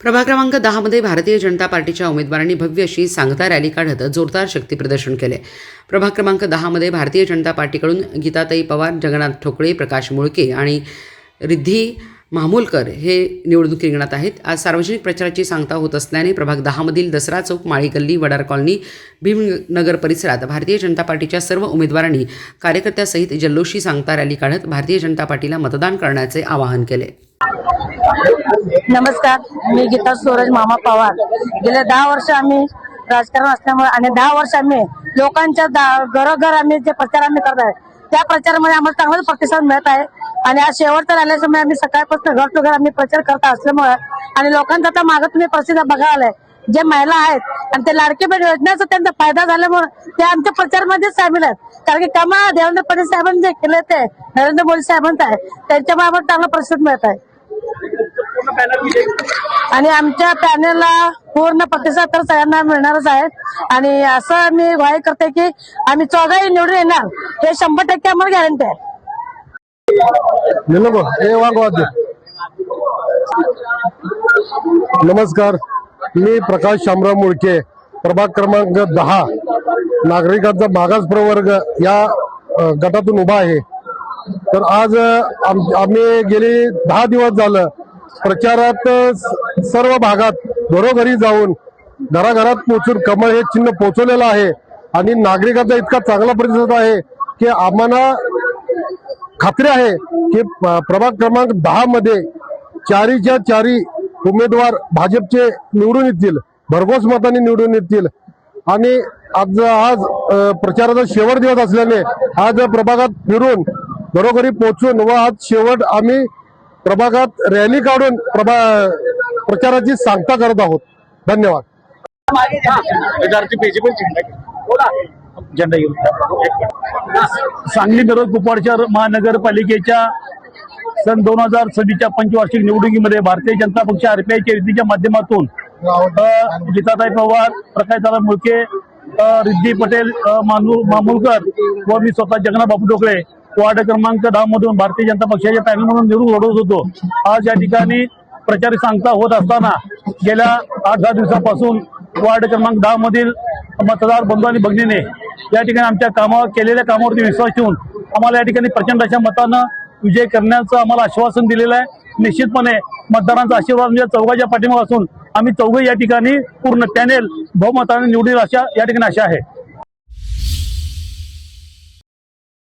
प्रभाग क्रमांक दहामध्ये भारतीय जनता पार्टीच्या उमेदवारांनी भव्य अशी सांगता रॅली काढत जोरदार शक्तीप्रदर्शन केले. प्रभाग क्रमांक दहामध्ये भारतीय जनता पार्टीकडून गीताताई पवार जगन्नाथ ठोकळे प्रकाश मुळके आणि रिद्धी मामोलकर हे निवडणूक रिंगणात आहेत. आज सार्वजनिक प्रचाराची सांगता होत असल्याने प्रभाग दहामधील दसरा चौक माळी गल्ली वडार कॉलनी भीमनगर परिसरात भारतीय जनता पार्टीच्या सर्व उमेदवारांनी कार्यकर्त्यासहित जल्लोषी सांगता रॅली काढत भारतीय जनता पार्टीला मतदान करण्याचे आवाहन केले. नमस्कार मी गीता सूरज मामा पवार. गेले दहा वर्ष आम्ही राजकारण असल्यामुळे आणि दहा वर्ष आम्ही लोकांच्या घरोघर आम्ही जे प्रचार आम्ही करत आहे त्या प्रचारामध्ये आम्हाला चांगलाच प्रतिसाद मिळत आहे. आणि आज शेवटचा राहिल्यामुळे आम्ही सकाळपासून घर टू घर आम्ही प्रचार करत असल्यामुळे आणि लोकांचा आता मागे तुम्ही प्रसिद्ध बघा आलाय. जे महिला आहेत आणि ते लाडके बहीण योजनेचा त्यांचा फायदा झाल्यामुळे ते आमच्या प्रचारमध्ये सामील आहेत. कारण की कमा देवेंद्र फडणवीस साहेबांनी जे केले ते नरेंद्र मोदी साहेबांचं आहे त्यांच्यामुळे आम्हाला चांगला प्रसिद्ध मिळत आहे. आणि आमच्या पॅनलला पूर्ण प्रतिसाद तर सगळ्यांना मिळणारच आहे. आणि असं मी ग्वाही करते की आम्ही चौघाही निवडून येणार. हे शंभर टक्के आम्हाला गॅरंटी आहे. नमस्कार. मी प्रकाश शामराव मुळके प्रभाग क्रमांक दहा नागरिकांचा मागास प्रवर्ग या अ, गटातून उभा आहे. तर आज अ, आम- आम्ही गेली दहा दिवस झालं. प्रचारात स- सर्व भागात घरोघरी जाऊन घराघरात पोहोचून कमळ हे चिन्ह पोहोचवलेलं आहे. आणि नागरिकांचा इतका चांगला प्रतिसाद आहे की आम्हाला खात्री आहे की प्रभाग क्रमांक दहा मध्ये चारीच्या चारी उमेदवार भाजपचे निवडून येतील. भरघोस मताने निवडून येतील. आणि आज आज प्रचाराचा शेवट दिवस असल्याने आज प्रभागात फिरून घरोघरी पोहोचून व आज शेवट आम्ही प्रभागात रॅली काढून प्रभा प्रचाराची सांगता करत आहोत. धन्यवाद. झेंडा सांगली मिरज कुपवाड शहर महानगरपालिकेच्या सन दोन हजार सव्वीसच्या पंचवार्षिक निवडणुकीमध्ये भारतीय जनता पक्ष आरपीआयच्या युतीच्या माध्यमातून गीताताई पवार प्रकाशदादा मुळके अ, रिद्धी पटेल मामुलकर व मी स्वतः जगन्नाथ बापू डोकळे वार्ड क्रमांक दहा मधून भारतीय जनता पक्षाच्या पॅनल म्हणून निवडून लढवत होतो. आज या ठिकाणी प्रचार सांगता होत असताना गेल्या आठ दहा दिवसापासून वार्ड क्रमांक दहा मधील मतदार बंधू आणि भगिनीने या ठिकाणी आमच्या कामावर केलेल्या कामावरती विश्वास ठेवून आम्हाला या ठिकाणी प्रचंड अशा मतानं विजय करण्याचं आम्हाला आश्वासन दिलेलं आहे. निश्चितपणे मतदारांचा आशीर्वाद म्हणजे चौघाच्या पाठिंबा असून आम्ही चौघे या ठिकाणी पूर्ण पॅनेल बहुमताने निवडील अशा या ठिकाणी आशा आहे.